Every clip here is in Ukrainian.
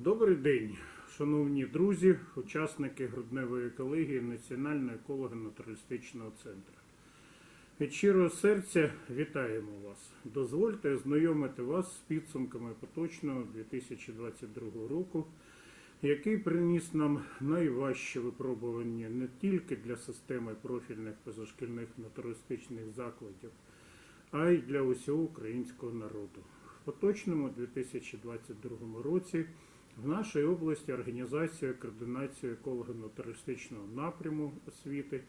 Добрий день, шановні друзі, учасники грудневої колегії Національного еколого-натуралістичного центру. Від щирого серця вітаємо вас. Дозвольте ознайомити вас з підсумками поточного 2022 року, який приніс нам найважче випробування не тільки для системи профільних позашкільних натуристичних закладів, а й для усього українського народу. В поточному 2022 році в нашій області організація координації еколого-натуристичного напряму освіти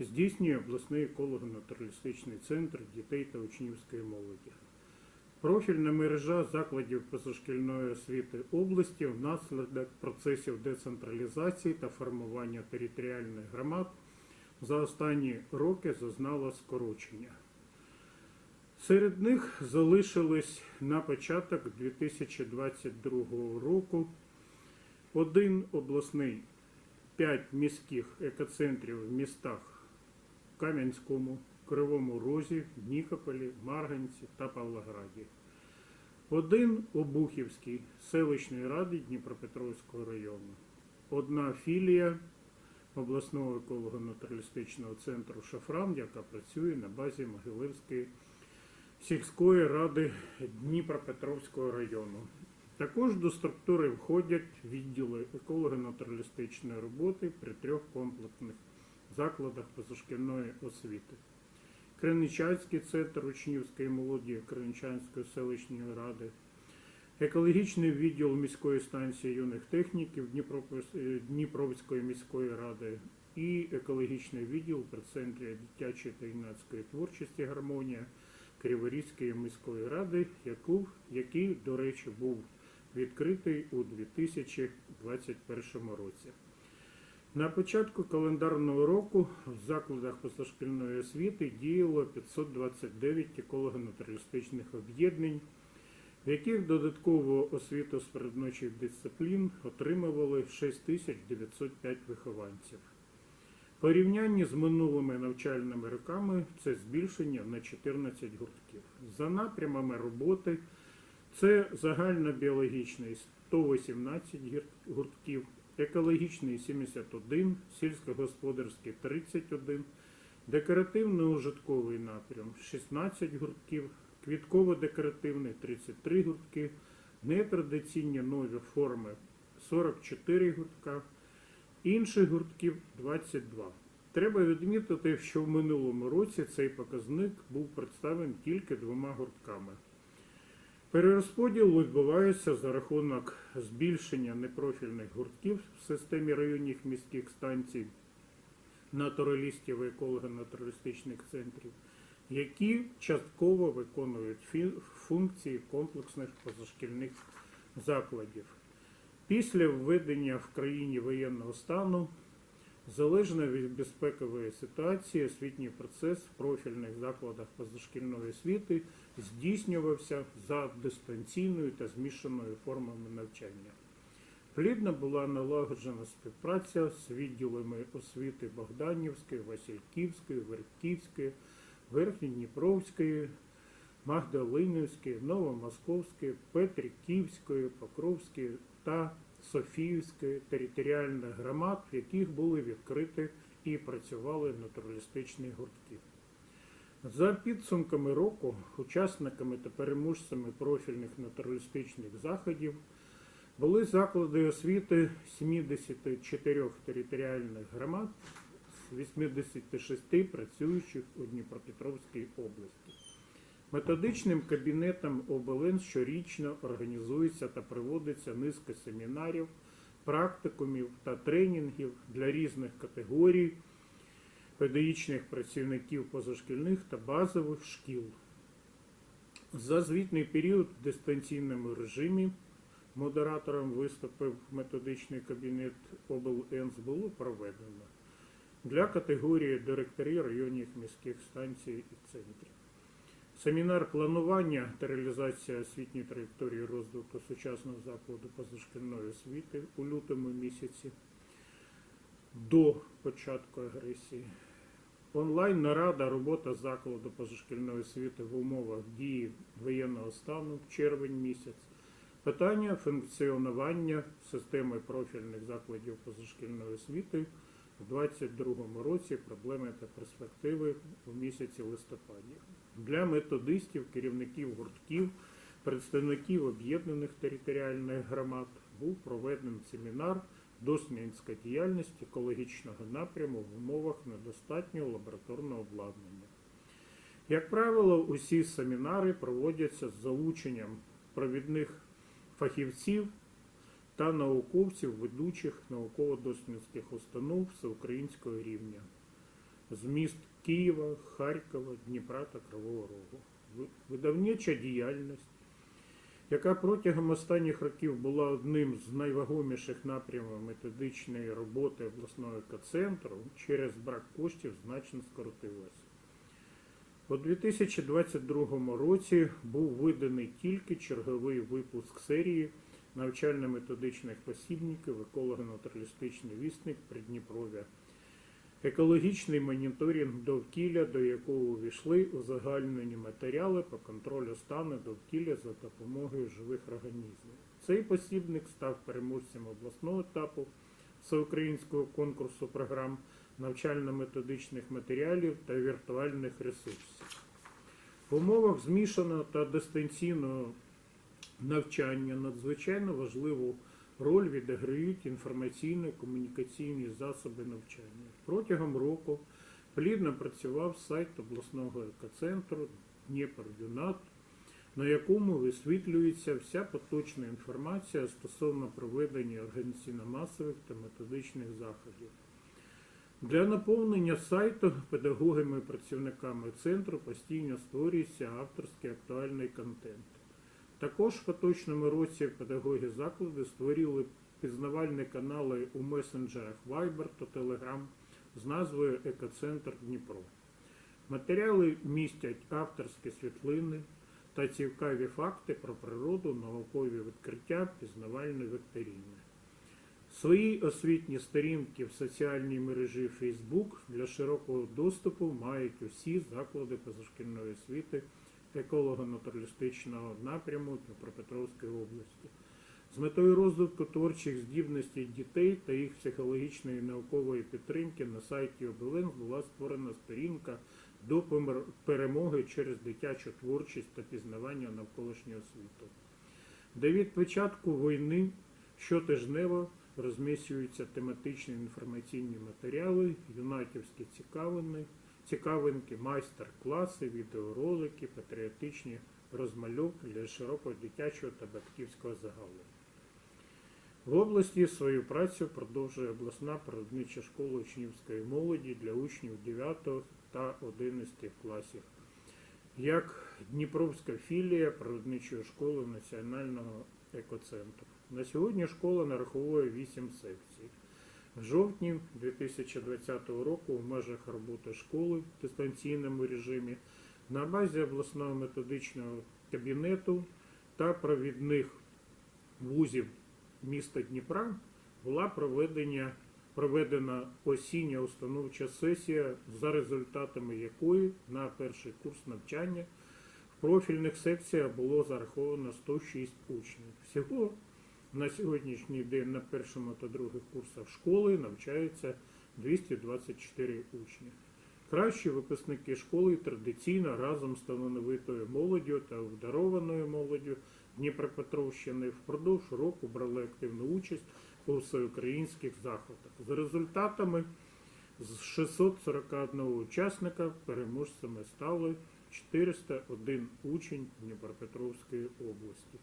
здійснює обласний еколого-натуралістичний центр дітей та учнівської молоді. Профільна мережа закладів позашкільної освіти області внаслідок процесів децентралізації та формування територіальних громад за останні роки зазнала скорочення. Серед них залишились на початок 2022 року один обласний, п'ять міських екоцентрів в містах Кам'янському, Кривому Розі, Нікополі, Марганці та Павлограді. Один Обухівський селищної ради Дніпропетровського району. Одна філія обласного еколого-натуралістичного центру Шафран, яка працює на базі Могилевської сільської ради Дніпропетровського району. Також до структури входять відділи еколого-натуралістичної роботи при трьох комплексних закладах позашкільної освіти. Криничанський центр учнівської молоді Криничанської селищної ради, екологічний відділ міської станції юних техніків е, Дніпровської міської ради і екологічний відділ при центрі дитячої та юнацької творчості Гармонія Криворізької міської ради, яку, який, до речі, був відкритий у 2021 році. На початку календарного року в закладах позашкільної освіти діяло 529 еколого-натуралістичних об'єднань, в яких додаткову освіту з передночих дисциплін отримували 6905 вихованців. Порівнянні з минулими навчальними роками це збільшення на 14 гуртків. За напрямами роботи це загальнобіологічний 118 гуртків, екологічний 71, сільськогосподарський 31, декоративно-ужитковий напрям 16 гуртків, квітково-декоративний 33 гуртки, нетрадиційні нові форми 44 гуртка, інших гуртків 22. Треба відмітити, що в минулому році цей показник був представлений тільки двома гуртками. Перерозподіл відбувається за рахунок збільшення непрофільних гуртків в системі районних міських станцій натуралістів і еколого-натуралістичних центрів, які частково виконують функції комплексних позашкільних закладів. Після введення в країні воєнного стану, залежно від безпекової ситуації, освітній процес в профільних закладах позашкільної освіти здійснювався за дистанційною та змішаною формами навчання. Плідно була налагоджена співпраця з відділами освіти Богданівської, Васильківської, Вертківської, Верхньодніпровської, Магдалинівської, Новомосковської, Петриківської, Покровської та Софіївської територіальних громад, в яких були відкриті і працювали натуралістичні гуртки. За підсумками року, учасниками та переможцями профільних натуралістичних заходів були заклади освіти 74 територіальних громад з 86 працюючих у Дніпропетровській області. Методичним кабінетом ОБЛН щорічно організується та проводиться низка семінарів, практикумів та тренінгів для різних категорій педагогічних працівників позашкільних та базових шкіл. За звітний період в дистанційному режимі модератором виступив методичний кабінет ОБЛН було проведено для категорії директорів районних міських станцій і центрів. Семінар планування та реалізація освітньої траєкторії розвитку сучасного закладу позашкільної освіти у лютому місяці до початку агресії. Онлайн нарада робота закладу позашкільної освіти в умовах дії воєнного стану червень місяць. Питання функціонування системи профільних закладів позашкільної освіти у 2022 році, проблеми та перспективи у місяці листопаді. Для методистів, керівників гуртків, представників об'єднаних територіальних громад був проведений семінар дослідницька діяльність екологічного напряму в умовах недостатнього лабораторного обладнання. Як правило, усі семінари проводяться з залученням провідних фахівців та науковців ведучих науково-дослідницьких установ всеукраїнського рівня з міст Києва, Харкова, Дніпра та Кривого Рогу. Ви- Видавнича діяльність, яка протягом останніх років була одним з найвагоміших напрямів методичної роботи обласного екоцентру, через брак коштів значно скоротилася. У 2022 році був виданий тільки черговий випуск серії навчально-методичних посібників еколого-натуралістичний вісник Придніпров'я. Екологічний моніторинг довкілля, до якого увійшли узагальнені матеріали по контролю стану довкілля за допомогою живих організмів. Цей посібник став переможцем обласного етапу всеукраїнського конкурсу програм навчально-методичних матеріалів та віртуальних ресурсів. В умовах змішаного та дистанційного навчання надзвичайно важливу роль відіграють інформаційно-комунікаційні засоби навчання. Протягом року плідно працював сайт обласного екоцентру Дніпр-Юнат, на якому висвітлюється вся поточна інформація стосовно проведення організаційно-масових та методичних заходів. Для наповнення сайту педагогами і працівниками центру постійно створюється авторський актуальний контент. Також в поточному році педагоги закладу створили пізнавальні канали у месенджерах Viber та Telegram з назвою Екоцентр Дніпро. Матеріали містять авторські світлини та цікаві факти про природу, наукові відкриття, пізнавальні вікторини. Свої освітні сторінки в соціальній мережі Facebook для широкого доступу мають усі заклади позашкільної освіти еколого-натуралістичного напряму Дніпропетровської області. З метою розвитку творчих здібностей дітей та їх психологічної і наукової підтримки на сайті ОБЛЕН була створена сторінка до перемоги через дитячу творчість та пізнавання навколишнього світу. Де від початку війни щотижнево розміщуються тематичні інформаційні матеріали, юнатівські цікавини, цікавинки, майстер-класи, відеоролики, патріотичні розмальовки для широкого дитячого та батьківського загалу. В області свою працю продовжує обласна природнича школа учнівської молоді для учнів 9 та 11 класів, як Дніпровська філія природничої школи Національного екоцентру. На сьогодні школа нараховує 8 секцій. В жовтні 2020 року в межах роботи школи в дистанційному режимі на базі обласного методичного кабінету та провідних вузів міста Дніпра була проведення, проведена осіння установча сесія, за результатами якої на перший курс навчання в профільних секціях було зараховано 106 учнів. Всього на сьогоднішній день на першому та других курсах школи навчаються 224 учні. Кращі випускники школи традиційно разом з талановитою молоддю та обдарованою молоддю Дніпропетровщини впродовж року брали активну участь у всеукраїнських заходах. За результатами з 641 учасника переможцями стали 401 учень Дніпропетровської області.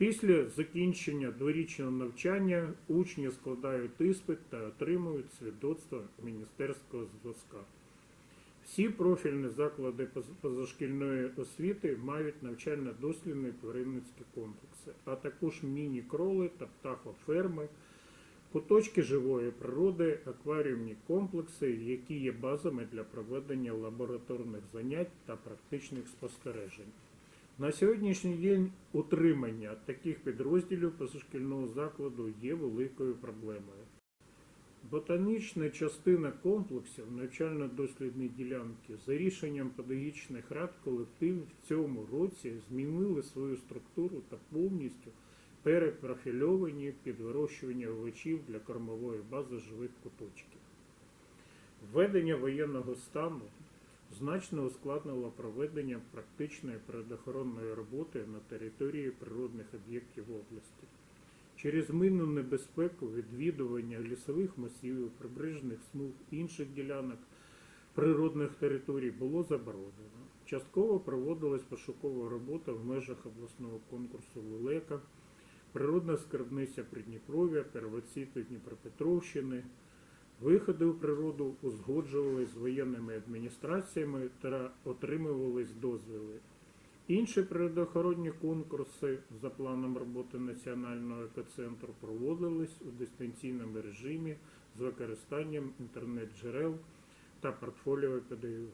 Після закінчення дворічного навчання учні складають іспит та отримують свідоцтво міністерського зразка. Всі профільні заклади позашкільної освіти мають навчально-дослідні тваринницькі комплекси, а також міні-кроли та птахоферми, куточки живої природи, акваріумні комплекси, які є базами для проведення лабораторних занять та практичних спостережень. На сьогоднішній день утримання таких підрозділів позашкільного закладу є великою проблемою. Ботанічна частина комплексів навчально-дослідної ділянки за рішенням педагогічних рад колективів в цьому році змінили свою структуру та повністю перепрофільовані під вирощування овочів для кормової бази живих куточків. Введення воєнного стану значно ускладнило проведення практичної природоохоронної роботи на території природних об'єктів області. Через минну небезпеку відвідування лісових масивів, прибережних смуг інших ділянок природних територій було заборонено. Частково проводилась пошукова робота в межах обласного конкурсу Лелека, природна скарбниця Придніпров'я, первоцвіту Дніпропетровщини. Виходи у природу узгоджувались з воєнними адміністраціями та отримувались дозвіли. Інші природоохоронні конкурси за планом роботи Національного екоцентру проводились у дистанційному режимі з використанням інтернет-джерел та портфоліо педагогів.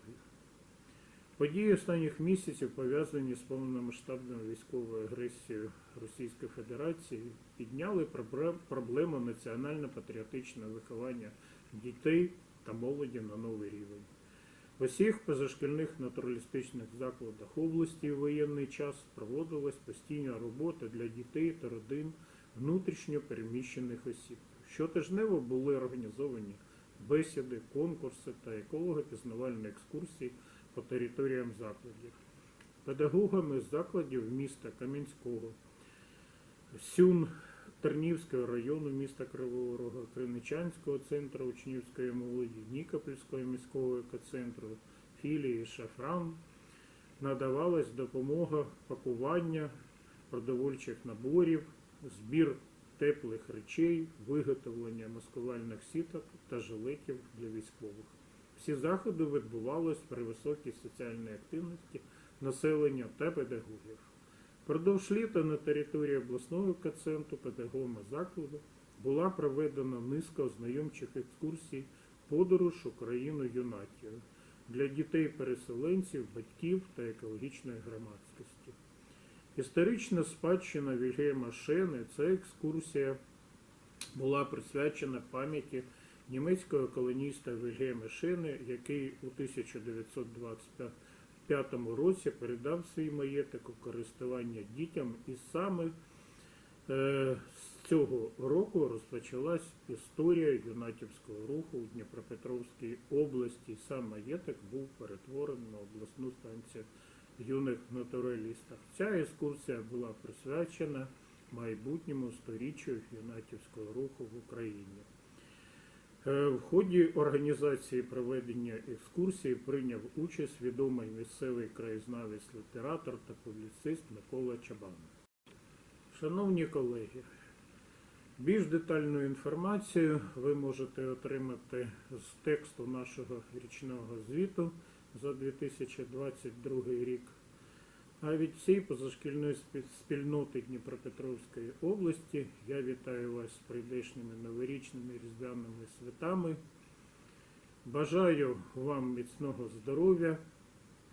Події останніх місяців, пов'язані з повномасштабною військовою агресією Російської Федерації, підняли проблему національно-патріотичного виховання дітей та молоді на новий рівень. В усіх позашкільних натуралістичних закладах області у воєнний час проводилась постійна робота для дітей та родин внутрішньо переміщених осіб. Щотижнево були організовані бесіди, конкурси та еколого-пізнавальні екскурсії по територіям закладів. Педагогами закладів міста Кам'янського, Сюн Тернівського району міста Кривого Рога, Криничанського центру учнівської молоді, Нікопольського міського екоцентру, філії Шафран надавалась допомога пакування продовольчих наборів, збір теплих речей, виготовлення маскувальних сіток та жилетів для військових. Всі заходи відбувалися при високій соціальній активності населення та педагогів. Впродовж літа на території обласного екоцентру педагогами закладу була проведена низка ознайомчих екскурсій подорож Україну юнатію для дітей-переселенців, батьків та екологічної громадськості. Історична спадщина Вільгельма Шени це екскурсія була присвячена пам'яті німецького колоніста Вільгельма Шени, який у 1925 році передав свій маєток у користування дітям, і саме е, з цього року розпочалась історія юнатівського руху у Дніпропетровській області. Сам маєток був перетворений на обласну станцію юних натуралістів. Ця екскурсія була присвячена майбутньому сторіччю юнатівського руху в Україні. Е, В ході організації проведення екскурсії прийняв участь відомий місцевий краєзнавець, літератор та публіцист Микола Чабан. Шановні колеги, більш детальну інформацію ви можете отримати з тексту нашого річного звіту за 2022 рік. А від всієї позашкільної спільноти Дніпропетровської області я вітаю вас з прийдешніми новорічними різдвяними святами. Бажаю вам міцного здоров'я,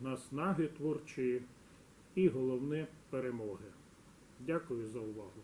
наснаги творчої і головне перемоги. Дякую за увагу.